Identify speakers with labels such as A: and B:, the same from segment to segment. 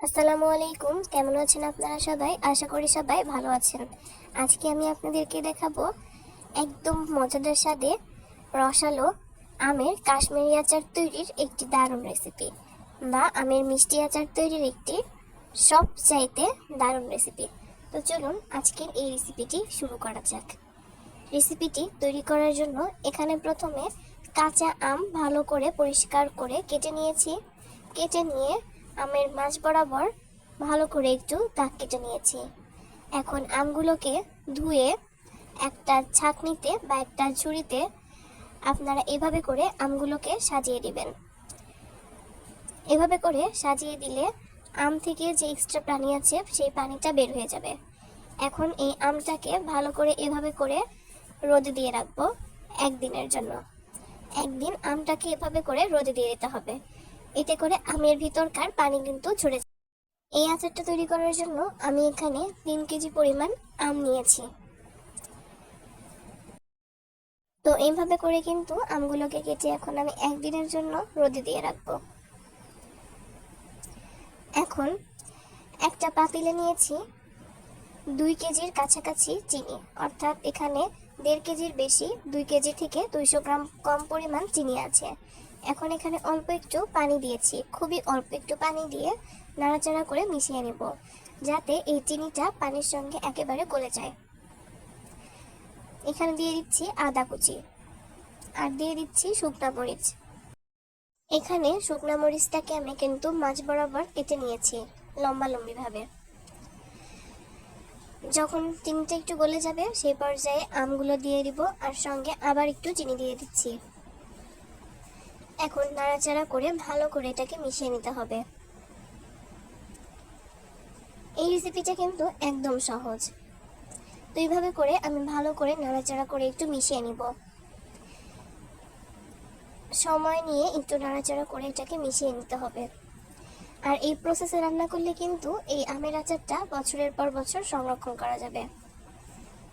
A: আসসালামু আলাইকুম। কেমন আছেন আপনারা সবাই? আশা করি সবাই ভালো আছেন। আজকে আমি আপনাদেরকে দেখাবো একদম মজাদার স্বাদে রসালো আমের কাশ্মীরি আচার তৈরির একটি দারুণ রেসিপি বা আমের মিষ্টি আচার তৈরির একটি সব চাইতে দারুণ রেসিপি তো চলুন আজকের এই রেসিপিটি শুরু করা যাক। রেসিপিটি তৈরি করার জন্য এখানে প্রথমে কাঁচা আম ভালো করে পরিষ্কার করে কেটে নিয়েছি। কেটে নিয়ে আমের মাঝ বরাবর ভালো করে একটু দাগ কেটে নিয়েছি। এখন আমগুলোকে ধুয়ে একটা ছাঁকনিতে বা একটা ঝুড়িতে আপনারা এভাবে করে আমগুলোকে সাজিয়ে দিবেন। এভাবে করে সাজিয়ে দিলে আম থেকে যে এক্সট্রা পানি আছে, সেই পানিটা বের হয়ে যাবে। এখন এই আমটাকে ভালো করে এভাবে করে রোদে দিয়ে রাখব একদিনের জন্য। একদিন আমটাকে এভাবে করে রোদে দিয়ে দিতে হবে। এতে করে আমের ভিতরকার পানি কিন্তু ঝরে যায়। এই আচারটা তৈরি করার জন্য আমি এখানে তিন কেজি পরিমাণ আম নিয়েছি। তো এইভাবে করে কিন্তু আমগুলোকে কেটে এখন আমি একদিনের জন্য রোদে দিয়ে রাখব। এখন একটা পাতিলে নিয়েছি দুই কেজির কাছাকাছি চিনি, অর্থাৎ এখানে দেড় কেজির বেশি, দুই কেজি থেকে দুইশো গ্রাম কম পরিমাণ চিনি আছে। এখন এখানে অল্প একটু পানি দিয়েছি। খুবই অল্প একটু পানি দিয়ে নাড়াচাড়া করে মিশিয়ে নেব, যাতে এই চিনিটা পানির সঙ্গে একেবারে গলে যায়। এখানে দিয়ে দিচ্ছি আদা কুচি আর দিয়ে দিচ্ছি শুকনা মরিচ। এখানে শুকনা মরিচটাকে আমি কিন্তু মাছ বরাবর কেটে নিয়েছি লম্বা লম্বি ভাবে। যখন চিনিটা একটু গলে যাবে, সেই পর্যায়ে আমগুলো দিয়ে দিব আর সঙ্গে আবার একটু চিনি দিয়ে দিচ্ছি। এখন নাড়াচাড়া করে ভালো করে এটাকে মিশিয়ে নিতে হবে। এই রেসিপিটা কিন্তু একদম সহজ। তো এইভাবে করে আমি ভালো করে নাড়াচাড়া করে একটু মিশিয়ে নিব। সময় নিয়ে একটু নাড়াচাড়া করে এটাকে মিশিয়ে নিতে হবে। আর এই প্রসেসে রান্না করলে কিন্তু এই আমের আচারটা বছরের পর বছর সংরক্ষণ করা যাবে।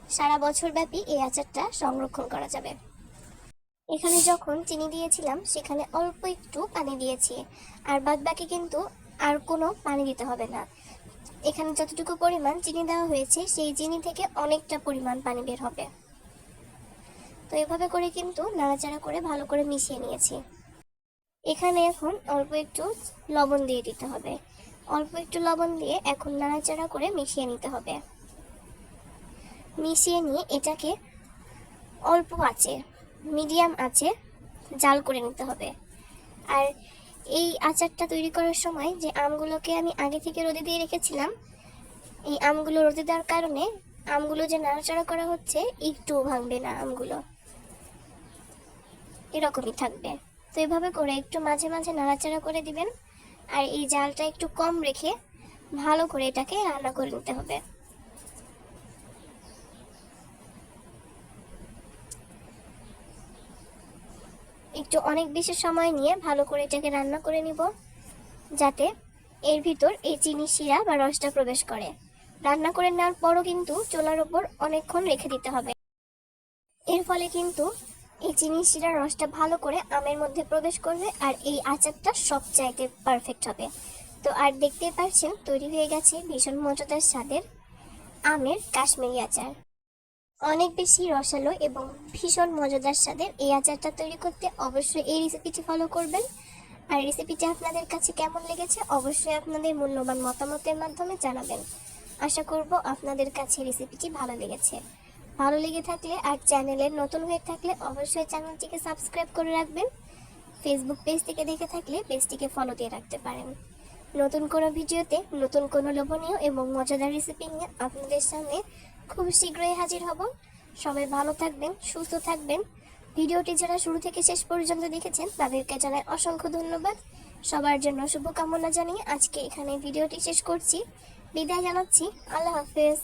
A: সারা বছর ব্যাপী এই আচারটা সংরক্ষণ করা যাবে। এখানে যখন চিনি দিয়েছিলাম, সেখানে অল্প একটু পানি দিয়েছি। আর বাদ বাকি কিন্তু আর কোনো পানি দিতে হবে না। এখানে যতটুকু পরিমাণ চিনি দেওয়া হয়েছে, সেই চিনি থেকে অনেকটা পরিমাণ পানি বের হবে। তো এভাবে করে কিন্তু নাড়াচাড়া করে ভালো করে মিশিয়ে নিয়েছি। এখানে এখন অল্প একটু লবণ দিয়ে দিতে হবে। অল্প একটু লবণ দিয়ে এখন নাড়াচাড়া করে মিশিয়ে নিতে হবে। মিশিয়ে নিয়ে এটাকে অল্প আছে মিডিয়াম আছে, জাল করে নিতে হবে। আর এই আচারটা তৈরি করার সময় যে আমগুলোকে আমি আগে থেকে রোদে দিয়ে রেখেছিলাম, এই আমগুলো রোদে দেওয়ার কারণে আমগুলো যে নাড়াচাড়া করা হচ্ছে, একটু ভাঙবে না আমগুলো। এরকমই থাকবে। তো এভাবে করে একটু মাঝে মাঝে নাড়াচাড়া করে দিবেন। আর এই জালটা একটু কম রেখে ভালো করে এটাকে রান্না করে নিতে হবে। একটু অনেক বেশি সময় নিয়ে ভালো করে এটাকে রান্না করে নিব, যাতে এর ভিতর এই চিনি, শিরা বা রসটা প্রবেশ করে। রান্না করে নেওয়ার পরও কিন্তু চোলার ওপর অনেকক্ষণ রেখে দিতে হবে। এর ফলে কিন্তু এই চিনি শিরার রসটা ভালো করে আমের মধ্যে প্রবেশ করবে আর এই আচারটা সবচাইতে পারফেক্ট হবে। তো আর দেখতেই পাচ্ছেন, তৈরি হয়ে গেছে ভীষণ মজাদার স্বাদের আমের কাশ্মীরি আচার। অনেক বেশি রসালো এবং ভীষণ মজাদার স্বাদের এই আচারটা তৈরি করতে অবশ্যই এই রেসিপিটি ফলো করবেন। আর রেসিপিটি আপনাদের কাছে কেমন লেগেছে অবশ্যই আপনাদের মূল্যবান মতামতের মাধ্যমে জানাবেন। আশা করব আপনাদের কাছে রেসিপিটি ভালো লেগেছে। ভালো লেগে থাকলে আর চ্যানেলের নতুন হয়ে থাকলে অবশ্যই চ্যানেলটিকে সাবস্ক্রাইব করে রাখবেন। ফেসবুক পেজ থেকে দেখে থাকলে পেজটিকে ফলো দিয়ে রাখতে পারেন। নতুন কোনো ভিডিওতে নতুন কোনো লোভনীয় এবং মজাদার রেসিপি নিয়ে আপনাদের সামনে খুব শীঘ্রই হাজির হব। সবাই ভালো থাকবেন, সুস্থ থাকবেন। ভিডিওটি যারা শুরু থেকে শেষ পর্যন্ত দেখেছেন, তাদেরকে জানাই অসংখ্য ধন্যবাদ। সবার জন্য শুভকামনা জানিয়ে আজকে এখানে ভিডিওটি শেষ করছি। বিদায় জানাচ্ছি। আল্লাহ হাফেজ।